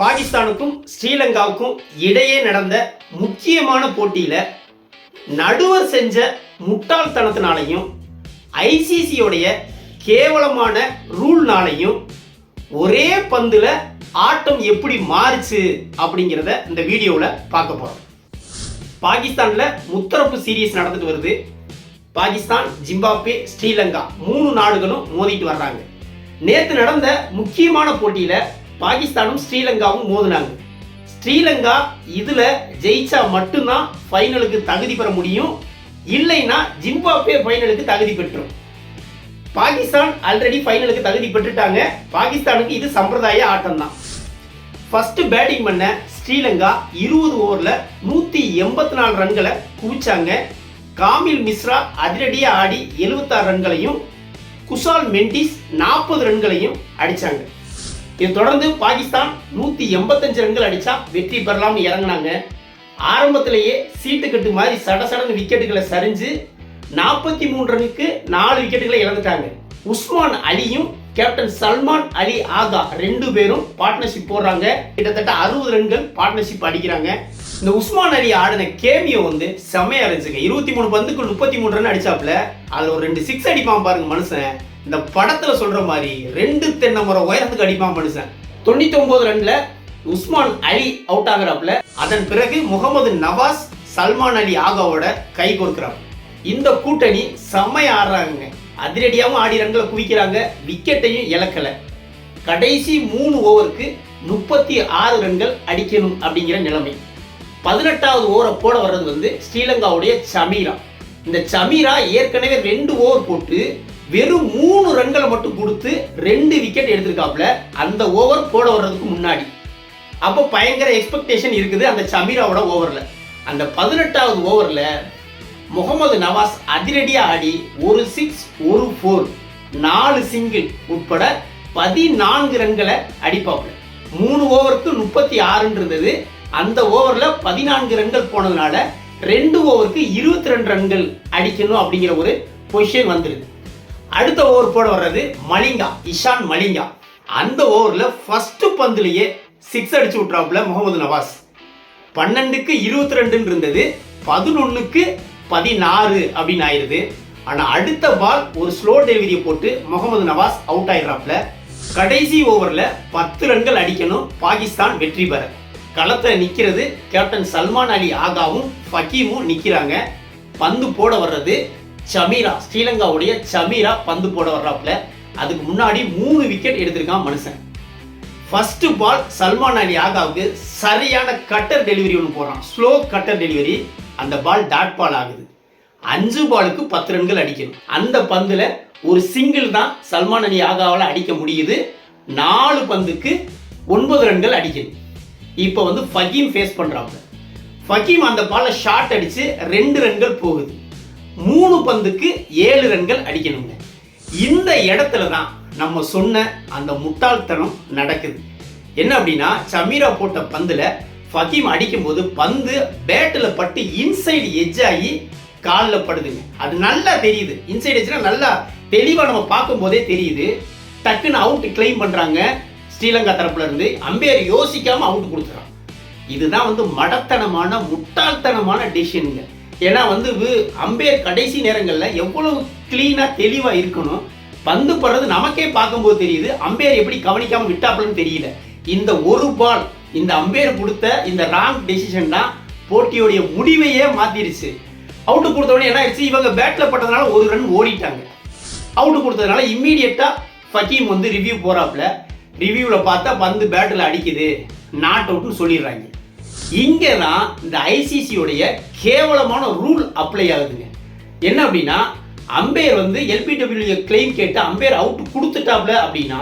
பாகிஸ்தானுக்கும் ஸ்ரீலங்காவுக்கும் இடையே நடந்த முக்கியமான போட்டியில் நடுவர் செஞ்ச முட்டாள்தனத்தினாலையும் ஐசிசியோடைய கேவலமான ரூல்னாலையும் ஒரே பந்தில் ஆட்டம் எப்படி மாறுச்சு அப்படிங்கிறத இந்த வீடியோவில் பார்க்க போகிறோம் பாகிஸ்தானில் முத்தரப்பு சீரீஸ் நடந்துட்டு வருது. பாகிஸ்தான் ஜிம்பாப்வே ஸ்ரீலங்கா மூணு நாடுகளும் மோதிட்டு வர்றாங்க. நேற்று நடந்த முக்கியமான போட்டியில் பாகிஸ்தானும் ஸ்ரீலங்காவும் மோதினாங்க. ஸ்ரீலங்கா இதில் ஜெயிச்சா மட்டும்தான் ஃபைனலுக்கு தகுதி பெற முடியும். இல்லைன்னா ஜிம்பாப்வே ஃபைனலுக்கு தகுதி பெற்றும் பாகிஸ்தான் ஆல்ரெடி ஃபைனலுக்கு தகுதி பெற்றுட்டாங்க. பாகிஸ்தானுக்கு இது சம்பிரதாய ஆட்டம் தான் ஃபர்ஸ்ட் பேட்டிங் பண்ண ஸ்ரீலங்கா இருபது ஓவரில் நூற்றி எண்பத்தி நாலு ரன்களை குவிச்சாங்க. காமில் மிஸ்ரா அதிரடியாக ஆடி எழுபத்தாறு ரன்களையும் குஷால் மெண்டிஸ் நாற்பது ரன்களையும் அடித்தாங்க இதை தொடர்ந்து பாகிஸ்தான் நூற்றி எண்பத்தஞ்சு ரன்கள் அடிச்சா வெற்றி பெறலாம்னு இறங்குனாங்க. ஆரம்பத்திலேயே சீட்டு கட்டு மாதிரி சட சடன்னு விக்கெட்டுகளை சரிஞ்சு நாற்பத்தி மூணு ரனுக்கு நாலு விக்கெட்டுகளை இழந்துட்டாங்க. உஸ்மான் அலியும் கேப்டன் சல்மான் அலி ஆகா ரெண்டு பேரும் பார்ட்னர்ஷிப் போடுறாங்க. கிட்டத்தட்ட அறுபது ரன்கள் பார்ட்னர்ஷிப் அடிக்கிறாங்க. இந்த உஸ்மான் அலி ஆடின கேமியோ வந்து செம்மையா இருந்துச்சுங்க. இருபத்தி மூணு பந்துக்கு முப்பத்தி மூணு ரன் அடிச்சாப்ல அதுல ஒரு ரெண்டு சிக்ஸ் அடிப்பான் பாருங்க மனுஷன். இந்த படத்துல சொல்ற மாதிரி ரெண்டு தென்னை மரம் உயரத்துக்கு அடிப்பான் மனுஷன். தொண்ணூத்தி ஒன்பது ரன்ல உஸ்மான் அலி அவுட் ஆகுறாப்ல அதன் பிறகு முகமது நவாஸ் சல்மான் அலி ஆகாவோட கை கொடுக்கிறாங்க இந்த கூட்டணி செம்மையா ஆடுறாங்க அதிரடியாகவும் ஆடி ரன்களை குவிக்கிறாங்க. விக்கெட்டையும் இழக்கல. கடைசி மூணு ஓவருக்கு முப்பத்தி ஆறு ரன்கள் அடிக்கணும் அப்படிங்கிற நிலைமை. பதினெட்டாவது ஓவரை போட வர்றது வந்து ஸ்ரீலங்காவுடைய சமீரா. இந்த சமீரா ஏற்கனவே ரெண்டு ஓவர் போட்டு வெறும் மூணு ரன்களை மட்டும் கொடுத்து ரெண்டு விக்கெட் எடுத்திருக்காப்புல அந்த ஓவர் போட வர்றதுக்கு முன்னாடி. அப்போ பயங்கர எக்ஸ்பெக்டேஷன் இருக்குது அந்த சமீராவோட ஓவரில் அந்த பதினெட்டாவது ஓவரில் முகமது நவாஸ் அதிரடியாக ஆடி ஒரு சிக்ஸ் ஒரு ஃபோர் நாலு சிங்கிள் உட்பட பதினான்கு ரன்களை அடிப்பாப்புல. மூணு ஓவருக்கு முப்பத்தி ஆறுன்னு இருந்தது அந்த ஓவரில் பதினான்கு ரன்கள் போனதுனால ரெண்டு ஓவருக்கு இருபத்தி ரெண்டு ரன்கள் அடிக்கணும் அப்படிங்கிற ஒரு பொசிஷன் வந்துருது. அடுத்த ஓவர் போட வர்றது மலிங்கா இஷான் மலிங்கா. அந்த ஓவரில் ஃபர்ஸ்ட் பந்துலேயே சிக்ஸ் அடிச்சு விட்றாப்புல முகமது நவாஸ். பன்னெண்டுக்கு இருபத்தி ரெண்டுன்னு இருந்தது பதினொன்னுக்கு பதினாறு அப்படின்னு ஆயிடுது ஆனால் அடுத்த பால் ஒரு ஸ்லோ டெலிவரியை போட்டு முகமது நவாஸ் அவுட் ஆயிடுறாப்ல கடைசி ஓவரில் பத்து ரன்கள் அடிக்கணும் பாகிஸ்தான் வெற்றி பெற. களத்தில் நிற்கிறது கேப்டன் சல்மான் அலி ஆகாவும் ஃபக்கீமும் நிற்கிறாங்க பந்து போட வர்றது சமீரா ஸ்ரீலங்காவுடைய சமீரா பந்து போட வர்றாப்புல. அதுக்கு முன்னாடி மூணு விக்கெட் எடுத்திருக்கான் மனுஷன். ஃபர்ஸ்ட் பால் சல்மான் அலி ஆகாவுக்கு சரியான கட்டர் டெலிவரி ஒன்று போடுறான். ஸ்லோ கட்டர் டெலிவரி அந்த பால் டாட் பால் ஆகுது. அஞ்சு பாலுக்கு பத்து ரன்கள் அடிக்கணும். அந்த பந்தில் ஒரு சிங்கிள் தான் சல்மான் அலி ஆகாவால் அடிக்க முடியுது. நாலு பந்துக்கு ஒன்பது ரன்கள் அடிக்கணும். இப்போ வந்து ஃபகீம் ஃபேஸ் பண்ணுறாங்க ஃபகீம் அந்த பாலை ஷாட் அடித்து ரெண்டு ரன்கள் போகுது. மூணு பந்துக்கு ஏழு ரன்கள் அடிக்கணுங்க. இந்த இடத்துல தான் நம்ம சொன்ன அந்த முட்டாள்தனம் நடக்குது. என்ன அப்படின்னா சமீரா போட்ட பந்தில் ஃபகீம் அடிக்கும்போது பந்து பேட்டில் பட்டு இன்சைடு எஜ் ஆகி காலில் படுதுங்க. அது நல்லா தெரியுது. இன்சைடு எஜ்னா நல்லா தெளிவாக நம்ம பார்க்கும்போதே தெரியுது. டக்குன்னு அவுட் கிளைம் பண்ணுறாங்க ஸ்ரீலங்கா தரப்புல இருந்து. யோசிக்காமல் அவுட் கொடுத்துறான். இதுதான் வந்து மடத்தனமான முட்டாள்தனமான டிசிஷனுங்க ஏன்னா வந்து அம்பையர் கடைசி நேரங்களில் எவ்வளவு கிளீனாக தெளிவாக இருக்கணும் பந்து படுறது நமக்கே பார்க்கும்போது தெரியுது அம்பையர் எப்படி கவனிக்காமல் விட்டாப்புலன்னு தெரியல. இந்த ஒரு பால் இந்த அம்பையர் கொடுத்த இந்த ராங் டெசிஷன் தான் போட்டியோடைய முடிவையே மாற்றிடுச்சு அவுட்டு கொடுத்த உடனே என்ன ஆயிடுச்சு? இவங்க பேட்டில் பட்டதுனால ஒரு ரன் ஓடிட்டாங்க. அவுட்டு கொடுத்ததுனால இம்மீடியட்டாக ஃபக்கீம் வந்து ரிவ்யூ போகிறாப்புல ரிவ்யூவில் பார்த்தா பந்து பேட்டில் அடிக்குது. நாட் அவுட்னு சொல்லிடுறாங்க. இங்கே தான் இந்த ஐசிசியோடைய கேவலமான ரூல் அப்ளை ஆகுதுங்க. என்ன அப்படின்னா அம்பையர் வந்து எல்பிடபிள்யூ கிளைம் கேட்டு அம்பையர் அவுட் கொடுத்துட்டாப்ல அப்படின்னா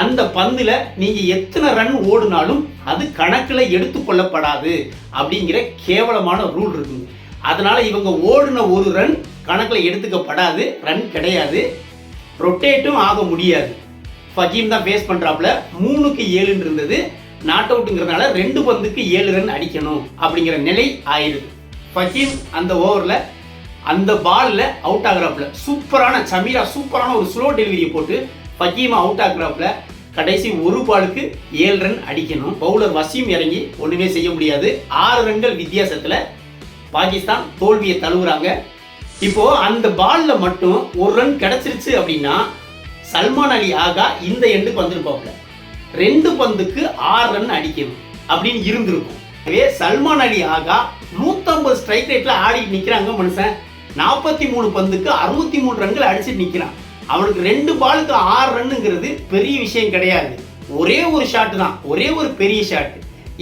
அந்த பந்தில் நீங்கள் எத்தனை ரன் ஓடினாலும் அது கணக்கில் எடுத்துக்கொள்ளப்படாது அப்படிங்கிற கேவலமான ரூல் இருக்குங்க. அதனால் இவங்க ஓடின ஒரு ரன் கணக்கில் எடுத்துக்கப்படாது ரன் கிடையாது. ரொட்டேட்டும் ஆக முடியாது. ஃபகீம் தான் ஃபேஸ் பண்ணுறாப்புல மூணுக்கு ஏழுன்னு இருந்தது. நாட் அவுட்டுங்கிறதுனால ரெண்டு பந்துக்கு ஏழு ரன் அடிக்கணும் அப்படிங்கிற நிலை ஆயிடுது. ஃபஹீம் அந்த ஓவரில் அந்த பாலில் அவுட் ஆகுறாப்புல. சூப்பரான சமீரா சூப்பரான ஒரு ஸ்லோ டெலிவரியை போட்டு ஃபகீமா அவுட் ஆகிறாப்புல. கடைசி ஒரு பாலுக்கு ஏழு ரன் அடிக்கணும். பவுலர் வசீம் இறங்கி ஒன்றுமே செய்ய முடியாது. ஆறு ரன்கள் வித்தியாசத்தில் பாகிஸ்தான் தோல்வியை தழுவுறாங்க. இப்போ அந்த பாலில் மட்டும் ஒரு ரன் கிடைச்சிருச்சு அப்படின்னா சல்மான் அலி ஆகா இந்த எண்டுக்கு வந்திருப்பாப்புல. ரெண்டு பந்துக்கு ஆறு ரன் அடிக்கணும் அப்படின்னு இருந்திருக்கும். அதே சல்மான் அலி ஆகா நூத்தம்பது ஸ்ட்ரைக் ரேட்ல ஆடிட்டு நிக்கிறாங்க மனுஷன். நாற்பத்தி மூணு பந்துக்கு அறுபத்தி மூணு ரன்கள் அடிச்சுட்டு நிக்கிறான். அவனுக்கு ரெண்டு பாலுக்கு ஆறு ரன்னுங்கிறது பெரிய விஷயம் கிடையாது. ஒரே ஒரு ஷாட் தான் ஒரே ஒரு பெரிய ஷாட்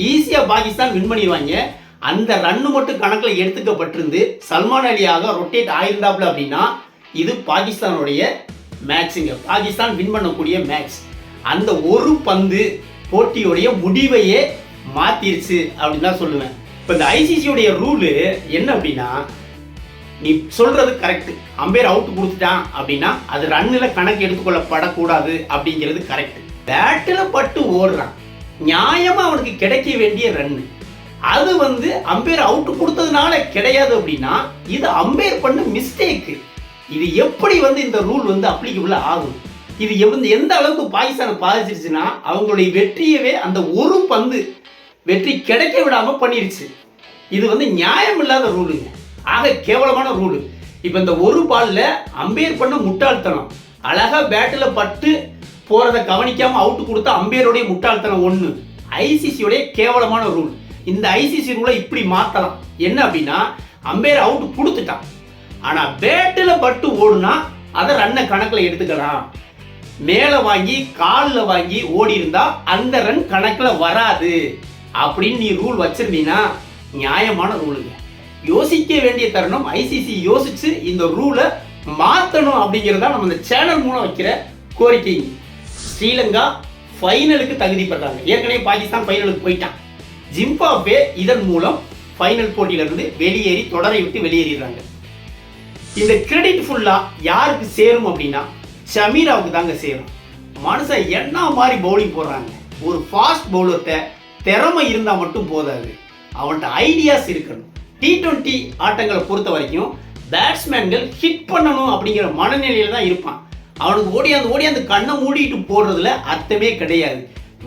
ஈஸியா பாகிஸ்தான் வின் பண்ணிடுவாங்க. அந்த ரன்னு மட்டும் கணக்கில் எடுத்துக்கப்பட்டிருந்து சல்மான் அலியாக ரொட்டேட் ஆயிருந்தாப்ல அப்படின்னா இது பாகிஸ்தானுடைய மேட்சுங்க பாகிஸ்தான் வின் பண்ணக்கூடிய மேட்ச் அந்த ஒரு பந்து போட்டியுடைய முடிவையே மாத்திருச்சு அப்படின்னு தான் சொல்லுவேன். இப்போ இந்த ஐசிசியுடைய ரூலு என்ன அப்படின்னா நீ சொல்றது கரெக்டு அம்பேர் அவுட் கொடுத்துட்டான் அப்படின்னா அது ரன்னில் கணக்கு எடுத்துக்கொள்ளப்படக்கூடாது அப்படிங்கிறது கரெக்ட் பேட்டில் பட்டு ஓடுறான். நியாயமாக அவனுக்கு கிடைக்க வேண்டிய ரன்னு அது வந்து அம்பேர் அவுட் கொடுத்ததுனால கிடையாது அப்படின்னா இது அம்பேர் பண்ண மிஸ்டேக்கு இது எப்படி வந்து இந்த ரூல் வந்து அப்ளிகபிள் ஆகும்? இது எந்த எந்த அளவுக்கு பாகிஸ்தானை பாதிச்சிருச்சுன்னா அவங்களுடைய வெற்றியவே அந்த ஒரு பந்து வெற்றி கிடைக்க விடாம பண்ணிருச்சு. இது வந்து நியாயம் இல்லாத ரூலுங்க ஆக கேவலமான ரூலு இப்போ இந்த ஒரு பால்ல அம்பேர் பண்ண முட்டாள்தனம். அழகா பேட்டில் பட்டு போறதை கவனிக்காம அவுட் கொடுத்த அம்பேருடைய முட்டாள்தனம் ஒன்று ஐசிசியோடைய கேவலமான ரூல் இந்த ஐசிசி ரூலை இப்படி மாத்தலாம். என்ன அப்படின்னா அம்பேர் அவுட் கொடுத்துட்டான். ஆனா பேட்டில் பட்டு ஓடுனா அதை ரன்னை கணக்கில் எடுத்துக்கலாம். மேலே வாங்கி காலில் வாங்கி ஓடி இருந்தா அந்த ரன் கணக்கில் வராது. அப்படின்னு நீ ரூல் வச்சிருந்தீங்கன்னா நியாயமான ரூலுங்க யோசிக்க வேண்டிய தருணம் ஐசிசி யோசிச்சு இந்த ரூலை மாற்றணும் அப்படிங்கிறதா நம்ம இந்த சேனல் மூலம் வைக்கிற கோரிக்கை. ஸ்ரீலங்கா ஃபைனலுக்கு தகுதி பெறாங்க ஏற்கனவே பாகிஸ்தான் ஃபைனலுக்கு போயிட்டான். ஜிம்பாப்வே இதன் மூலம் ஃபைனல் போட்டியிலிருந்து வெளியேறி தொடரை விட்டு வெளியேறிடுறாங்க. இந்த கிரெடிட் ஃபுல்லாக யாருக்கு சேரும் அப்படின்னா ஷமீராவுக்கு தாங்க சேரும் மனுஷன் என்ன மாதிரி பவுலிங் போடுறாங்க? ஒரு ஃபாஸ்ட் பவுலர்கிட்ட திறமை இருந்தால் மட்டும் போதாது. அவன்கிட்ட ஐடியாஸ் இருக்கணும். டி டுவெண்ட்டி ஆட்டங்களை பொறுத்த வரைக்கும் பேட்ஸ்மேன்கள் ஹிட் பண்ணணும் அப்படிங்கிற மனநிலையில் தான் இருப்பான். அவனுக்கு ஓடியாந்து ஓடியாந்து கண்ணை மூடிட்டு போடுறதுல அர்த்தமே கிடையாது.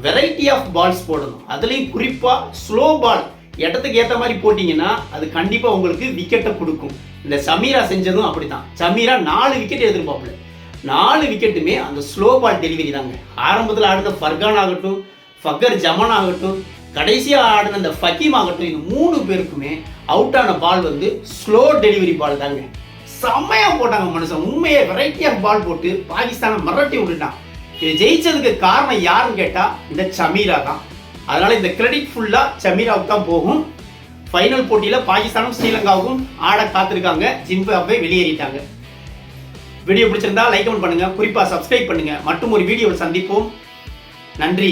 வெரைட்டி ஆஃப் பால்ஸ் போடணும். அதுலேயும் குறிப்பாக ஸ்லோ பால் இடத்துக்கு ஏற்ற மாதிரி போட்டிங்கன்னா அது கண்டிப்பாக உங்களுக்கு விக்கெட்டை கொடுக்கும். இந்த சமீரா செஞ்சதும் அப்படி தான் சமீரா நாலு விக்கெட் எதிர்பார்ப்பில்லை நாலு விக்கெட்டுமே அந்த ஸ்லோ பால் டெலிவரி தாங்க. ஆரம்பத்தில் ஆடின ஃபர்கான் ஆகட்டும் ஃபக்கர் ஜமான் ஆகட்டும் கடைசியாக ஆடின அந்த ஃபக்கீம் ஆகட்டும் இந்த மூணு பேருக்குமே அவுட் ஆன பால் வந்து ஸ்லோ டெலிவரி பால் தாங்க. செம்மையாக போட்டாங்க மனுஷன். உண்மையை வெரைட்டி ஆஃப் பால் போட்டு பாகிஸ்தானை மிரட்டி விட்டுட்டான். இது ஜெயிச்சதுக்கு காரணம் யாருன்னு கேட்டால் இந்த சமீரா தான். அதனால் இந்த கிரெடிட் ஃபுல்லாக சமீராவுக்கு தான் போகும். ஃபைனல் போட்டியில் பாகிஸ்தானும் ஸ்ரீலங்காவுக்கும் ஆட காத்திருக்காங்க. ஜிம்பாப்வே வெளியேறிட்டாங்க. வீடியோ பிடிச்சிருந்தா லைக் கமெண்ட் பண்ணுங்க. குறிப்பா சப்ஸ்கிரைப் பண்ணுங்க. மற்றும் ஒரு வீடியோவில் சந்திப்போம். நன்றி.